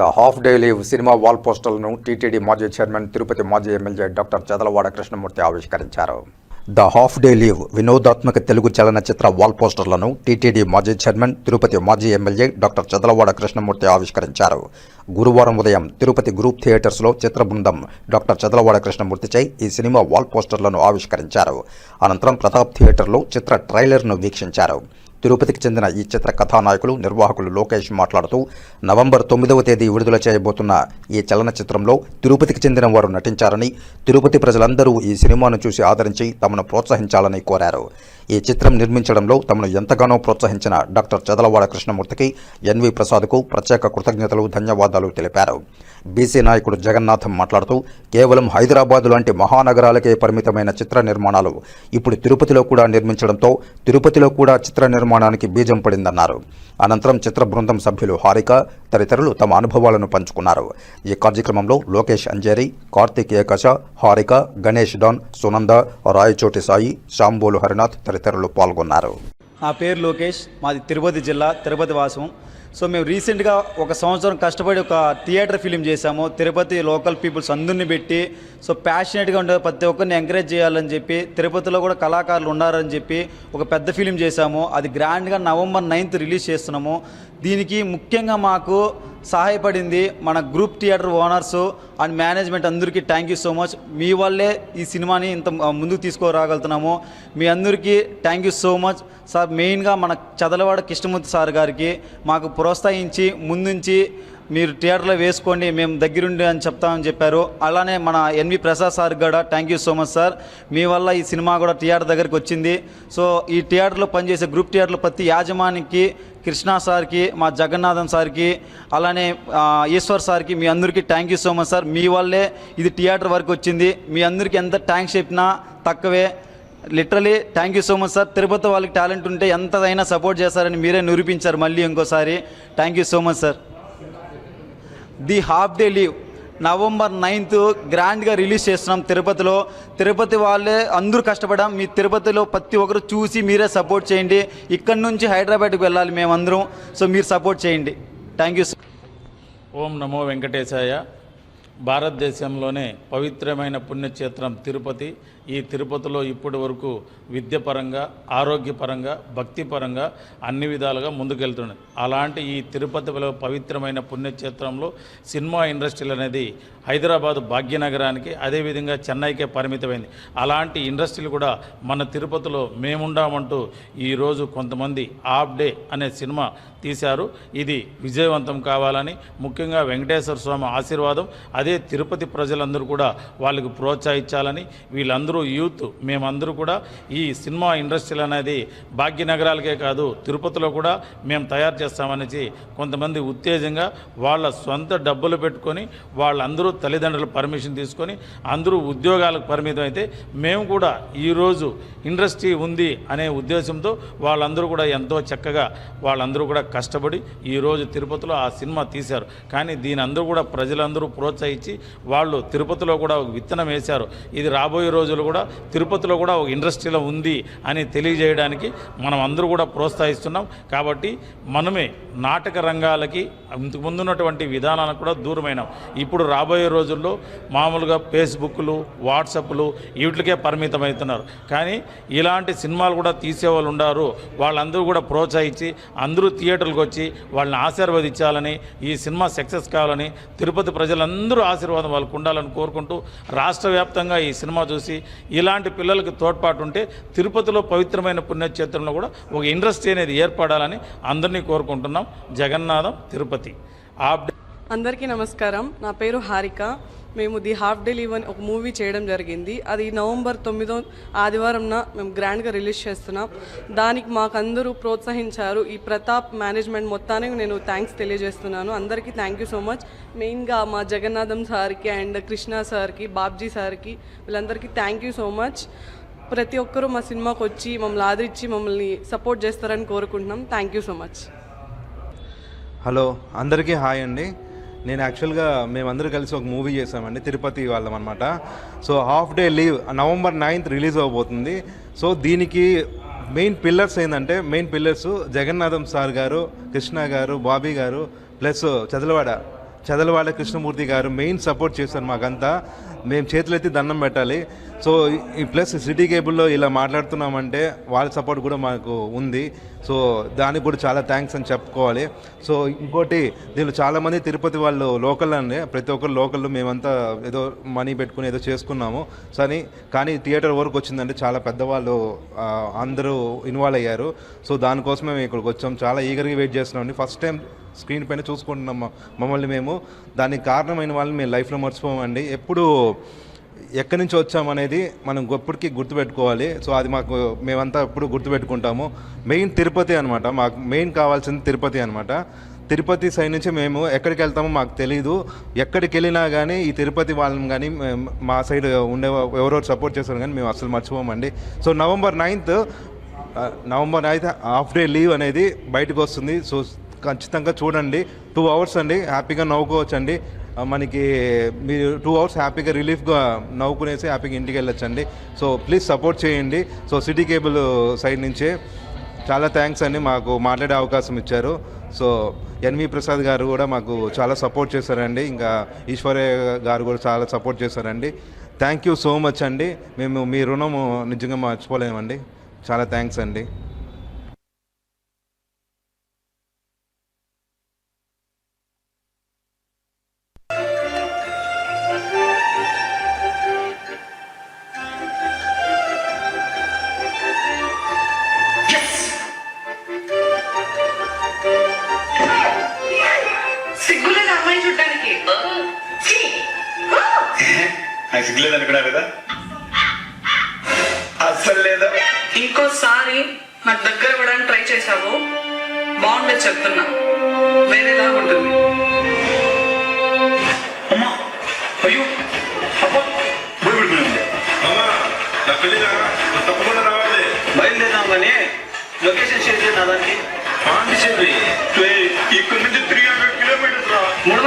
The half day leave cinema wall పోస్టర్లను TTD మాజీ chairman Tirupati మాజీ MLA doctor Chadalavada Krishnamurthy ఆవిష్కరించారు. The half day leave వినోదాత్మక తెలుగు చలనచిత్ర వాల్ పోస్టర్లను టీటీడీ మాజీ చైర్మన్ తిరుపతి మాజీ ఎమ్మెల్యే డాక్టర్ చదలవాడ కృష్ణమూర్తి ఆవిష్కరించారు. గురువారం ఉదయం తిరుపతి గ్రూప్ థియేటర్స్లో చిత్ర బృందం డాక్టర్ చదలవాడ కృష్ణమూర్తిచై ఈ సినిమా వాల్ పోస్టర్లను ఆవిష్కరించారు. అనంతరం ప్రతాప్ థియేటర్లో చిత్ర ట్రైలర్ను వీక్షించారు. తిరుపతికి చెందిన ఈ చిత్ర కథానాయకులు నిర్వాహకులు లోకేష్ మాట్లాడుతూ నవంబర్ తొమ్మిదవ తేదీ విడుదల చేయబోతున్న ఈ చలనచిత్రంలో తిరుపతికి చెందిన వారు నటించారని తిరుపతి ప్రజలందరూ ఈ సినిమాను చూసి ఆదరించి తమను ప్రోత్సహించాలని కోరారు. ఈ చిత్రం నిర్మించడంలో తమను ఎంతగానో ప్రోత్సహించిన డాక్టర్ చదలవాడ కృష్ణమూర్తికి ఎన్వి ప్రసాద్కు ప్రత్యేక కృతజ్ఞతలు ధన్యవాదాలు తెలిపారు. బీసీ నాయకుడు జగన్నాథం మాట్లాడుతూ కేవలం హైదరాబాద్ లాంటి మహానగరాలకే పరిమితమైన చిత్ర నిర్మాణాలు ఇప్పుడు తిరుపతిలో కూడా నిర్మించడంతో తిరుపతిలో కూడా చిత్ర నిర్మాణానికి బీజం పడిందన్నారు. అనంతరం చిత్ర బృందం సభ్యులు హారిక తదితరులు తమ అనుభవాలను పంచుకున్నారు. ఈ కార్యక్రమంలో లోకేష్ అంజేరి కార్తిక్ ఏకశ హారిక గణేష్ డాన్ సునంద రాయచోటి సాయి శాంబోలు హరినాథ్ తదితరులు పాల్గొన్నారు. నా పేరు లోకేష్. మాది తిరుపతి జిల్లా తిరుపతి వాసం. సో మేము రీసెంట్గా ఒక సంవత్సరం కష్టపడి ఒక థియేటర్ ఫిలిం చేశాము. తిరుపతి లోకల్ పీపుల్స్ అందరిని పెట్టి సో ప్యాషనెట్గా ఉండే ప్రతి ఒక్కరిని ఎంకరేజ్ చేయాలని చెప్పి తిరుపతిలో కూడా కళాకారులు ఉన్నారని చెప్పి ఒక పెద్ద ఫిలిం చేశాము. అది గ్రాండ్గా నవంబర్ నైన్త్ రిలీజ్ చేస్తున్నాము. దీనికి ముఖ్యంగా మాకు సహాయపడింది మన group theatre owners and management అందరికీ థ్యాంక్ యూ సో మచ్ మీ వల్లే ఈ సినిమాని ఇంత ముందుకు తీసుకురాగలుగుతున్నాము. మీ అందరికీ thank you so much sir మెయిన్గా మన చదలవాడ కృష్ణమూర్తి సార్ గారికి మాకు ప్రోత్సహించి ముందుంచి మీరు థియేటర్లో వేసుకోండి మేము దగ్గరుండి అని చెప్తామని చెప్పారు. అలానే మన ఎన్వి ప్రసాద్ సార్ కూడా thank you so much sir మీ వల్ల ఈ సినిమా కూడా థియేటర్ దగ్గరికి వచ్చింది. సో ఈ థియేటర్లో పనిచేసే గ్రూప్ థియేటర్లో ప్రతి యాజమానికి కృష్ణా సార్కి మా జగన్నాథన్ సార్కి అలానే ఈశ్వర్ సార్కి మీ అందరికీ thank you so much sir మీ వల్లే ఇది థియేటర్ వరకు వచ్చింది. మీ అందరికీ ఎంత థ్యాంక్స్ చెప్పినా తక్కువే. Literally thank you so much sir Tirupati వాళ్ళకి టాలెంట్ ఉంటే ఎంతదైనా సపోర్ట్ చేస్తారని మీరే నిరూపించారు మళ్ళీ ఇంకోసారి. Thank you so much sir the half day leave. November ninth గ్రాండ్గా రిలీజ్ చేస్తున్నాం తిరుపతిలో. తిరుపతి వాళ్ళే అందరూ కష్టపడాం మీ తిరుపతిలో ప్రతి ఒక్కరు చూసి మీరే సపోర్ట్ చేయండి. ఇక్కడ నుంచి హైదరాబాద్కి వెళ్ళాలి మేమందరం. సో మీరు సపోర్ట్ చేయండి. థ్యాంక్ యూ ఓం నమో వెంకటేశాయ. భారతదేశంలోనే పవిత్రమైన పుణ్యక్షేత్రం తిరుపతి. ఈ తిరుపతిలో ఇప్పటి వరకు విద్యపరంగా ఆరోగ్యపరంగా భక్తిపరంగా అన్ని విధాలుగా ముందుకెళ్తున్నాయి అలాంటి ఈ తిరుపతిలో పవిత్రమైన పుణ్యక్షేత్రంలో సినిమా ఇండస్ట్రీలు అనేది హైదరాబాద్ భాగ్యనగరానికి అదేవిధంగా చెన్నైకే పరిమితమైంది. అలాంటి ఇండస్ట్రీలు కూడా మన తిరుపతిలో మేముండామంటూ ఈరోజు కొంతమంది ఆఫ్ డే అనే సినిమా తీశారు. ఇది విజయవంతం కావాలని ముఖ్యంగా వెంకటేశ్వర స్వామి ఆశీర్వాదం అదే తిరుపతి ప్రజలందరూ కూడా వాళ్ళకు ప్రోత్సహించాలని వీళ్ళందరూ యూత్ మేమందరూ కూడా ఈ సినిమా ఇండస్ట్రీలు అనేది భాగ్యనగరాలకే కాదు తిరుపతిలో కూడా మేము తయారు చేస్తామనేసి కొంతమంది ఉత్తేజంగా వాళ్ళ సొంత డబ్బులు పెట్టుకొని వాళ్ళందరూ తల్లిదండ్రుల పర్మిషన్ తీసుకొని అందరూ ఉద్యోగాలకు పరిమితం అయితే మేము కూడా ఈరోజు ఇండస్ట్రీ ఉంది అనే ఉద్దేశంతో వాళ్ళందరూ కూడా ఎంతో చక్కగా వాళ్ళందరూ కూడా కష్టపడి ఈరోజు తిరుపతిలో ఆ సినిమా తీశారు. కానీ దీని అందరూ కూడా ప్రజలందరూ ప్రోత్సహించి వాళ్ళు తిరుపతిలో కూడా ఒక విత్తనం వేశారు. ఇది రాబోయే రోజులు కూడా తిరుపతిలో కూడా ఒక ఇండస్ట్రీలో ఉంది అని తెలియజేయడానికి మనం అందరూ కూడా ప్రోత్సహిస్తున్నాం. కాబట్టి మనమే నాటక రంగాలకి ఇంతకు ఉన్నటువంటి విధానాలకు కూడా దూరమైనాం. ఇప్పుడు రాబోయే రోజుల్లో మామూలుగా ఫేస్బుక్లు వాట్సాప్లు వీటికే పరిమితమవుతున్నారు. కానీ ఇలాంటి సినిమాలు కూడా తీసేవాళ్ళు ఉండారు. వాళ్ళందరూ కూడా ప్రోత్సహించి అందరూ థియేటర్లకు వచ్చి వాళ్ళని ఆశీర్వదించాలని ఈ సినిమా సక్సెస్ కావాలని తిరుపతి ప్రజలందరూ ఆశీర్వాదం వాళ్ళకు ఉండాలని కోరుకుంటూ రాష్ట్ర వ్యాప్తంగా ఈ సినిమా చూసి ఇలాంటి పిల్లలకు తోడ్పాటు ఉంటే తిరుపతిలో పవిత్రమైన పుణ్యక్షేత్రంలో కూడా ఒక ఇండస్ట్రీ అనేది ఏర్పడాలని అందరినీ కోరుకుంటున్నాం. జగన్నాథం తిరుపతి. ఆప్ అందరికీ నమస్కారం. నా పేరు హారిక. మేము ది హాఫ్ డే లీవ్ అని ఒక మూవీ చేయడం జరిగింది. అది నవంబర్ తొమ్మిదో ఆదివారంన మేము గ్రాండ్గా రిలీజ్ చేస్తున్నాం. దానికి మాకు అందరూ ప్రోత్సహించారు. ఈ ప్రతాప్ మేనేజ్మెంట్ మొత్తానికి నేను థ్యాంక్స్ తెలియజేస్తున్నాను. అందరికీ థ్యాంక్ యూ సో మచ్. మెయిన్గా మా జగన్నాథం సార్కి అండ్ కృష్ణ సార్కి బాబ్జీ సార్కి వీళ్ళందరికీ థ్యాంక్ యూ సో మచ్. ప్రతి ఒక్కరూ మా సినిమాకి వచ్చి మమ్మల్ని ఆదరించి మమ్మల్ని సపోర్ట్ చేస్తారని కోరుకుంటున్నాం. Thank you so much. Hello అందరికీ హాయ్ అండి. నేను యాక్చువల్గా మేమందరూ కలిసి ఒక మూవీ చేసామండి తిరుపతి వాళ్ళం అనమాట so half day leave November ninth release అవబోతుంది. సో దీనికి మెయిన్ పిల్లర్స్ ఏంటంటే main pillars Jagannatham sir garu Krishna garu Bobby గారు ప్లస్ చదలవాడ చదలవాడ కృష్ణమూర్తి గారు మెయిన్ సపోర్ట్ చేశారు మాకంతా. మేము చేతులెత్తి దండం పెట్టాలి. సో ఈ ప్లస్ సిటీ కేబుల్లో ఇలా మాట్లాడుతున్నామంటే వాళ్ళ సపోర్ట్ కూడా మాకు ఉంది. సో దానికి కూడా చాలా థ్యాంక్స్ అని చెప్పుకోవాలి. సో ఇంకోటి దీనిలో చాలామంది తిరుపతి వాళ్ళు లోకల్ అండి. ప్రతి ఒక్కరు లోకల్ మేమంతా ఏదో మనీ పెట్టుకుని ఏదో చేసుకున్నాము. కానీ కానీ థియేటర్ వరకు వచ్చిందంటే చాలా పెద్దవాళ్ళు అందరూ ఇన్వాల్వ్ అయ్యారు. సో దానికోసమే మేము ఇక్కడికి వచ్చాం. చాలా ఈగర్గా వెయిట్ చేస్తున్నాం ఫస్ట్ టైం స్క్రీన్ పైన చూసుకుంటున్నాం మమ్మల్ని మేము. దానికి కారణమైన వాళ్ళని మేము లైఫ్లో మర్చిపోమండి. ఎప్పుడు ఎక్కడి నుంచి వచ్చామనేది మనం ఎప్పటికీ గుర్తుపెట్టుకోవాలి. సో అది మాకు మేమంతా ఎప్పుడు గుర్తుపెట్టుకుంటాము. మెయిన్ తిరుపతి అనమాట మాకు మెయిన్ కావాల్సింది తిరుపతి అనమాట తిరుపతి సైడ్ నుంచి మేము ఎక్కడికి వెళ్తామో మాకు తెలియదు ఎక్కడికి వెళ్ళినా కానీ ఈ తిరుపతి వాళ్ళని కానీ మేము- మా సైడ్ ఉండే ఎవరెవరు సపోర్ట్ చేస్తారు కానీ మేము అసలు మర్చిపోమండి. So November ninth November ninth half day leave అనేది బయటకు వస్తుంది. సో ఖచ్చితంగా చూడండి. టూ అవర్స్ అండి. హ్యాపీగా నవ్వుకోవచ్చు అండి మనకి మీరు టూ అవర్స్ హ్యాపీగా రిలీఫ్గా నవ్వుకునేసి హ్యాపీగా ఇంటికి వెళ్ళొచ్చండి. సో ప్లీజ్ సపోర్ట్ చేయండి. సో సిటీ కేబుల్ సైడ్ నుంచే చాలా థ్యాంక్స్ అండి. మాకు మాట్లాడే అవకాశం ఇచ్చారు. సో ఎన్వి ప్రసాద్ గారు కూడా మాకు చాలా సపోర్ట్ చేశారండి. ఇంకా ఈశ్వర్య గారు కూడా చాలా సపోర్ట్ చేశారండి. థ్యాంక్ యూ సో మచ్ అండి. మేము మీ రుణము నిజంగా మర్చిపోలేమండి. చాలా థ్యాంక్స్ అండి. నాకు సిగ్గులేదు అనుకున్నా కదా అస్సలు లేదా? ఇంకోసారి నాకు దగ్గర ఇవ్వడానికి ట్రై చేశావు బాగుండదు చెప్తున్నా. వేరేలా ఉంటుంది. అమ్మా అయ్యో అబ్బా తప్పకుండా రావాలి. బయలుదేరాం కానీ లొకేషన్ షేర్ చేయండి నా దానికి. పాండిచేరి ఇక్కడ నుంచి త్రీ హండ్రెడ్ కిలోమీటర్స్ రా. నువ్వు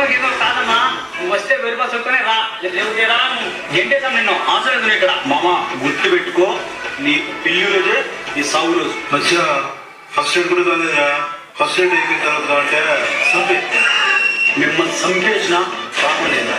వస్తే వేరు బస్ వస్తూనే రా రేపు తీరా ఎంటేసాం నిన్ను. లేదు ఇక్కడ? మామ గుర్తు పెట్టుకో నీ పెళ్ళి రోజే నీ సాగు రోజు. మధ్య ఫస్ట్ ఎయిడ్ కూడా కాలేదా ఫస్ట్ ఎయిడ్ అయిపోయిన తర్వాత అంటే సంపే. మిమ్మల్ని సంపేసిన కాకుండా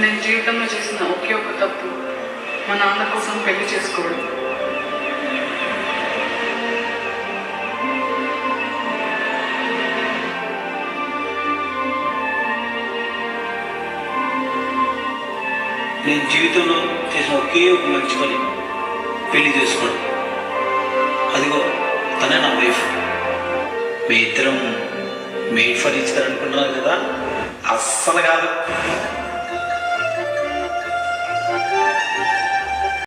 నేను జీవితంలో చేసిన ఒకే ఒక తప్పు మా నాన్న కోసం పెళ్ళి చేసుకోవడం. నేను జీవితంలో చేసిన ఒకే ఒక మంచి పని పెళ్ళి చేసుకోవడం. అదిగో తనే నా వైఫ్ మీ ఇద్దరం మేడ్ ఫర్ ఇచ్చారనుకున్నారు కదా? అస్సలు కాదు.